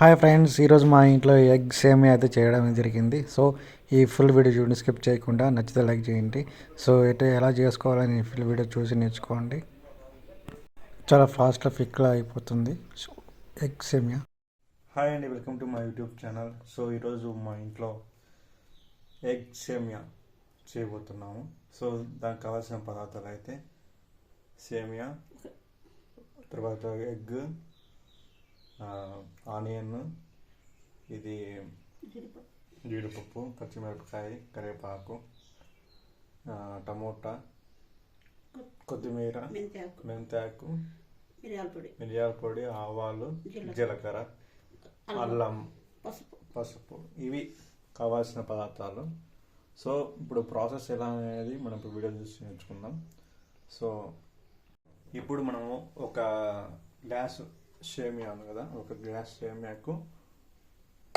Hi friends ఈరోజు మా ఇంట్లో ఎగ్ సేమియా అయితే చేయడం జరిగింది. సో ఈ ఫుల్ వీడియో చూడండి. స్కిప్ చేయకుండా నచ్చితే లైక్ చేయండి. సో అయితే ఎలా చేసుకోవాలని ఫుల్ వీడియో చూసి నేర్చుకోండి. చాలా ఫాస్ట్గా ఫిక్లా అయిపోతుంది. ఎగ్ సేమియా. హాయ్ అండి. Welcome to my YouTube channel so ఈరోజు మా ఇంట్లో ఎగ్ సేమియా చేయబోతున్నాము. సో దానికి కావాల్సిన పదార్థాలు అయితే సేమియా తర్వాత ఎగ్ ఆనియన్ ఇది జీడిపప్పు. పచ్చిమిరపకాయ కరివేపాకు టమోటా కొత్తిమీర మెంతాకు. మిరియాల పొడి. ఆవాలు జీలకర్ర. అల్లం పసుపు. పసుపు. ఇవి కావాల్సిన పదార్థాలు. సో ఇప్పుడు ప్రాసెస్ ఎలా అనేది మనం ఇప్పుడు వీడియో చూసి నేర్చుకుందాం. సో ఇప్పుడు మనము ఒక గ్లాస్ సేమియా ఉంది కదా ఒక గ్లాస్ సేమియాకు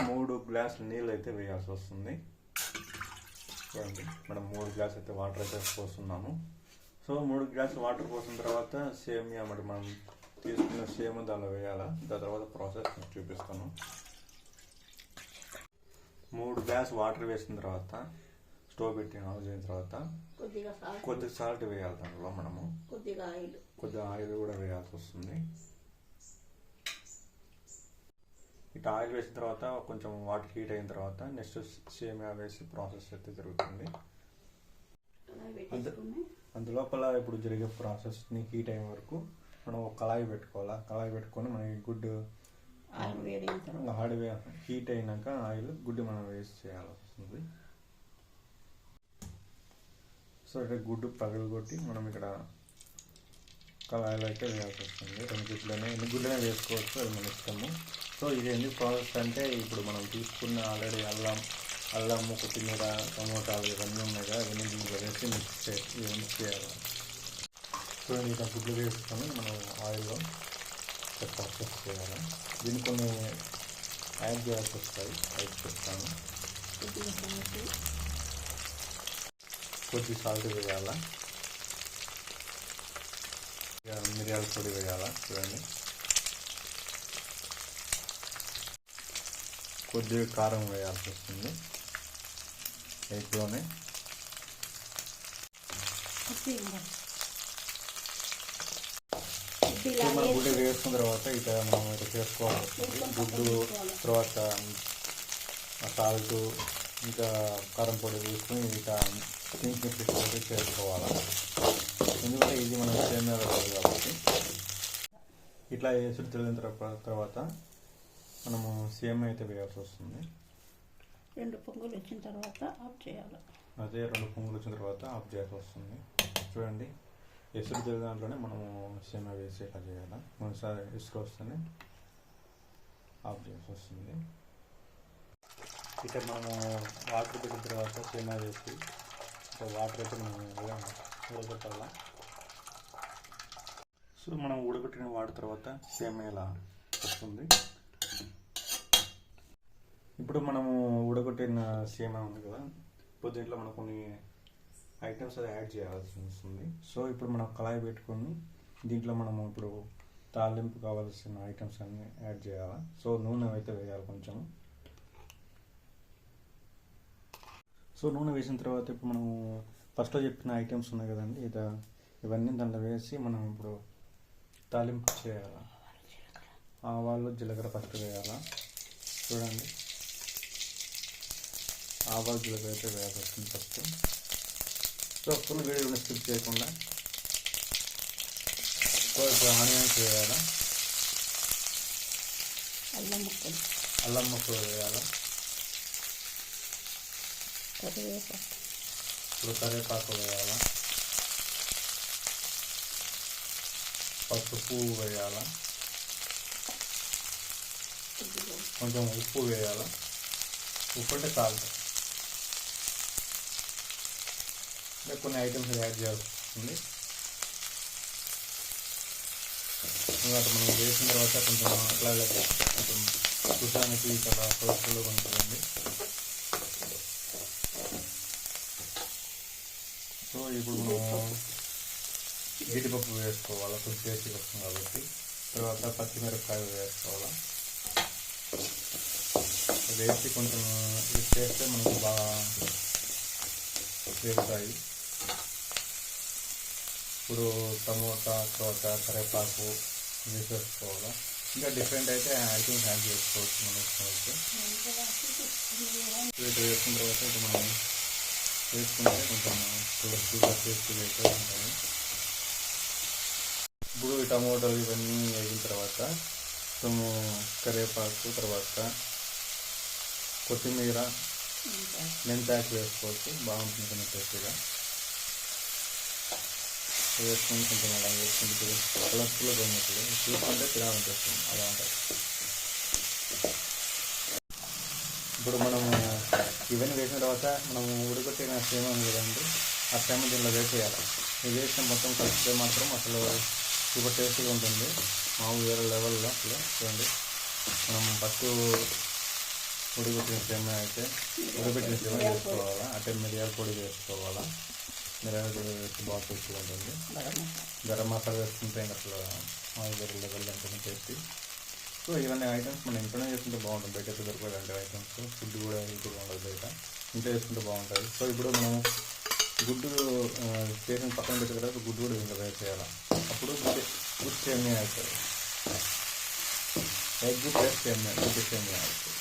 మూడు గ్లాసులు నీళ్ళు అయితే వేయాల్సి వస్తుంది చూడండి మనం మూడు గ్లాస్ అయితే వాటర్ అయితే పోస్తున్నాము. సో మూడు గ్లాసులు వాటర్ పోసిన తర్వాత సేమియా మరి మనం తీసుకున్న సేమ దానిలో వేయాలా? దాని తర్వాత ప్రాసెస్ చూపిస్తాను. మూడు గ్లాస్ వాటర్ వేసిన తర్వాత స్టవ్ పెట్టి ఆన్ చేసిన తర్వాత కొద్దిగా సాల్ట్. కొద్దిగా సాల్ట్ వేయాలి దాంట్లో మనము. కొద్దిగా ఆయిల్. కొద్దిగా ఆయిల్ కూడా వేయాల్సి వస్తుంది ఇటు ఆయిల్ వేసిన తర్వాత కొంచెం వాటర్ హీట్ అయిన తర్వాత నెక్స్ట్ సేమియా వేసి ప్రాసెస్ అయితే జరుగుతుంది. అందులోపల ఇప్పుడు జరిగే ప్రాసెస్ని హీట్ అయిన వరకు మనం ఒక కళాయి పెట్టుకోవాలా? కళాయి పెట్టుకొని మనకి గుడ్ హార్డ్ హీట్ అయినాక ఆయిల్ గుడ్డు మనం వేసి చేయాల్సి వస్తుంది. సో ఇక్కడ గుడ్డు పగలగొట్టి మనం ఇక్కడ కళాయిలో అయితే వేయాల్సి వస్తుంది. రెండు గుడ్లనే ఎన్ని గుడ్లనే వేసుకోవచ్చు అది మన ఇష్టము. సో ఇది ఎందుకు ప్రాసెస్ అంటే ఇప్పుడు మనం తీసుకున్న ఆల్రెడీ అల్లం అల్లము కొత్తిమీర టమోటాలు ఇవన్నీ ఉన్నాయి కదా ఇవన్నీ దీంట్లో వేసి మిక్స్ చేసి మిక్స్ చేయాలి. సో ఇంకా గుడ్లు వేసుకొని మనం ఆయిల్లో ప్రాసెస్ చేయాలి. దీన్ని కొన్ని యాడ్ చేయాల్సి వస్తాయి. యాడ్ చేస్తాను. కొద్ది సాల్ట్ వేయాలా? మిరియాల పొడి వేయాలా? చూడండి. కొద్దిగా కారం వేయాల్సి వస్తుంది. ఎగ్లోనే. మన గుడ్డు వేసుకున్న తర్వాత ఇక మనం ఇట్లా చేసుకోవాల్సి వస్తుంది గుడ్డు తర్వాత సాల్ట్ ఇంకా కారం పొడి వేసుకొని ఇక పింక్ మిక్స్ చేసుకోవాలి. ఎందుకంటే ఇది మనం కాదు కాబట్టి. ఇట్లా వేసుడు తర్వా- తర్వాత మనము సేమియా అయితే వేయాల్సి వస్తుంది. రెండు పొంగులు వచ్చిన తర్వాత ఆఫ్ చేయాలి. అదే రెండు పొంగులు వచ్చిన తర్వాత ఆఫ్ చేయాల్సి వస్తుంది. చూడండి. ఎసురు తెలిసిన దాంట్లోనే మనము సేమియా వేసి ఇట్లా చేయాలి? ఒకసారి ఇసురు వస్తేనే ఆఫ్ చేయాల్సి వస్తుంది. ఇక మనము వాటర్ పెట్టిన తర్వాత సేమియా వేసి వాటర్ అయితే మనం ఉడకట్టాలా సో మనం ఉడకట్టిన వాటర్ తర్వాత సేమియా ఇలా వస్తుంది. ఇప్పుడు మనము ఉడకట్టిన సేమియా ఉంది కదా ఇప్పుడు దీంట్లో మనం కొన్ని ఐటమ్స్ అది యాడ్ చేయాల్సి వస్తుంది. సో ఇప్పుడు మనం కళాయి పెట్టుకొని దీంట్లో మనము ఇప్పుడు తాలింపు కావాల్సిన ఐటమ్స్ అన్ని యాడ్ చేయాలి? సో నూనె అయితే వేయాలి కొంచెం. సో నూనె వేసిన తర్వాత ఇప్పుడు మనము ఫస్ట్లో చెప్పిన ఐటమ్స్ ఉన్నాయి కదండి ఇదా ఇవన్నీ దాంట్లో వేసి మనం ఇప్పుడు తాలింపు చేయాలి? ఆవాలు జీలకర్ర ఫస్ట్ వేయాలా? చూడండి. ఆవాలు జీలకర్ర అయితే వేయాల్సి వస్తుంది first. So full video skip చేయకుండా సో ఇప్పుడు ఆనియన్స్ వేయాలా అల్లం ముక్కలు. అల్లం ముక్కలు వేయాలా? కరివేపాకు. ఇప్పుడు కరివేపాకు వేయాలా? పసుపు వేయాలా? కొంచెం ఉప్పు వేయాలా? ఉప్పు అంటే సాల్ట్ ఇంకా కొన్ని ఐటమ్స్ యాడ్ చేస్తుంది తర్వాత మనం వేసిన తర్వాత కొంచెం అట్లా కొంచెం చూసానికి చాలా కలర్ఫుల్గా ఉంటుందండి సో ఇప్పుడు మనం జీడిపప్పు వేసుకోవాలి కొంచెం టేస్టీ వస్తుంది కాబట్టి తర్వాత పచ్చిమిరపకాయలు వేసుకోవాలి వేసి కొంచెం ఇది చేస్తే మనకు బాగా వేగుతాయి ఇప్పుడు టమోటా తర్వాత కరివేపాకు వేసేసుకోవాలి ఇంకా డిఫరెంట్ అయితే ఐటమ్స్ యాడ్ చేసుకోవచ్చు మన ఇష్టం అయితే. వీటి వేసుకున్న తర్వాత ఇది మనం వేసుకుంటే కొంచెం టేస్టీగా టేస్టీగా అయితే ఉంటాయి. ఇప్పుడు ఈ టమోటాలు ఇవన్నీ వేగిన తర్వాత కొంచెము కరివేపాకు తర్వాత కొత్తిమీర మెంతాకు. వేసుకోవచ్చు. బాగుంటుంది కొంచెం టేస్టీగా. వేసుకొని కొంచెం అలా వేసుకుంటే కలర్ఫుల్గా ఉన్నప్పుడు చూసుకుంటే తినాలనిపిస్తుంది. అలా ఉంటుంది ఇప్పుడు మనం ఇవన్నీ వేసిన తర్వాత మనం ఉడకొట్టిన సేమ ఉంది కదండి ఆ సేమ దీనిలో వేసేయాలి. ఇది వేసిన మొత్తం కలిపితే మాత్రం అసలు సూపర్ టేస్ట్గా ఉంటుంది. మామూలు వేరే లెవెల్లో అసలు చూడండి. మనం ఫస్ట్ ఉడకబెట్టిన సేమ అయితే ఉడిపెట్టిన సేమ వేసుకోవాలా? అంటే మిరియాల పొడి వేసుకోవాలా? పొడి వేసి బాగా ఉంటుంది గరం మసాలా. వేసుకుంటే అసలు వేరే లెవెల్ ఉంటుంది టేస్టీ సో ఇవన్నీ ఐటమ్స్ మనం ఇంట్లోనే చేసుకుంటే బాగుంటుంది. బయట దొరకదు అంటే ఐటమ్స్ ఫుడ్ కూడా హెల్తీగా ఉండదు బయట. ఇంట్లో చేసుకుంటే బాగుంటుంది. సో ఇప్పుడు మనం గుడ్డు చేసిన పక్కన పెట్టిన తర్వాత గుడ్డు కూడా ఇంకా వేస్ట్ చేయాలి? అప్పుడు గుడ్ గుడ్ సేమియా అవుతుంది ఎగ్ ప్లస్ సేమియా గుడ్డు సేమియా అవుతుంది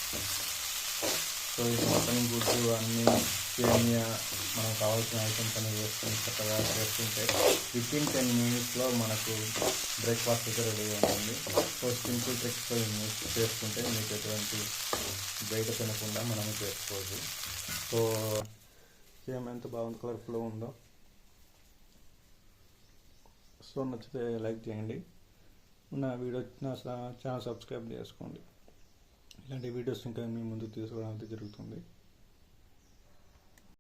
సో ఇది మొత్తం గుడ్డు అన్ని సేమియా మనకు కావాల్సిన ఐటమ్స్ అనేవి వేసుకొని చక్కగా చేసుకుంటే విత్ ఇన్ టెన్ మినిట్స్లో మనకు బ్రేక్ఫాస్ట్ అయితే రెడీ ఉంటుంది. సో సింపుల్ ట్రిక్స్తో చేసుకుంటే మీకు ఎటువంటి బయట తినకుండా మనము చేసుకోవచ్చు. సో సేమ్ ఎంత బాగుంది కలర్ఫుల్గా ఉందో. సో నచ్చితే లైక్ చేయండి. నా వీడియో నా ఛానల్ సబ్స్క్రైబ్ చేసుకోండి. ఇలాంటి వీడియోస్ ఇంకా మీ ముందు తీసుకోవడం జరుగుతుంది.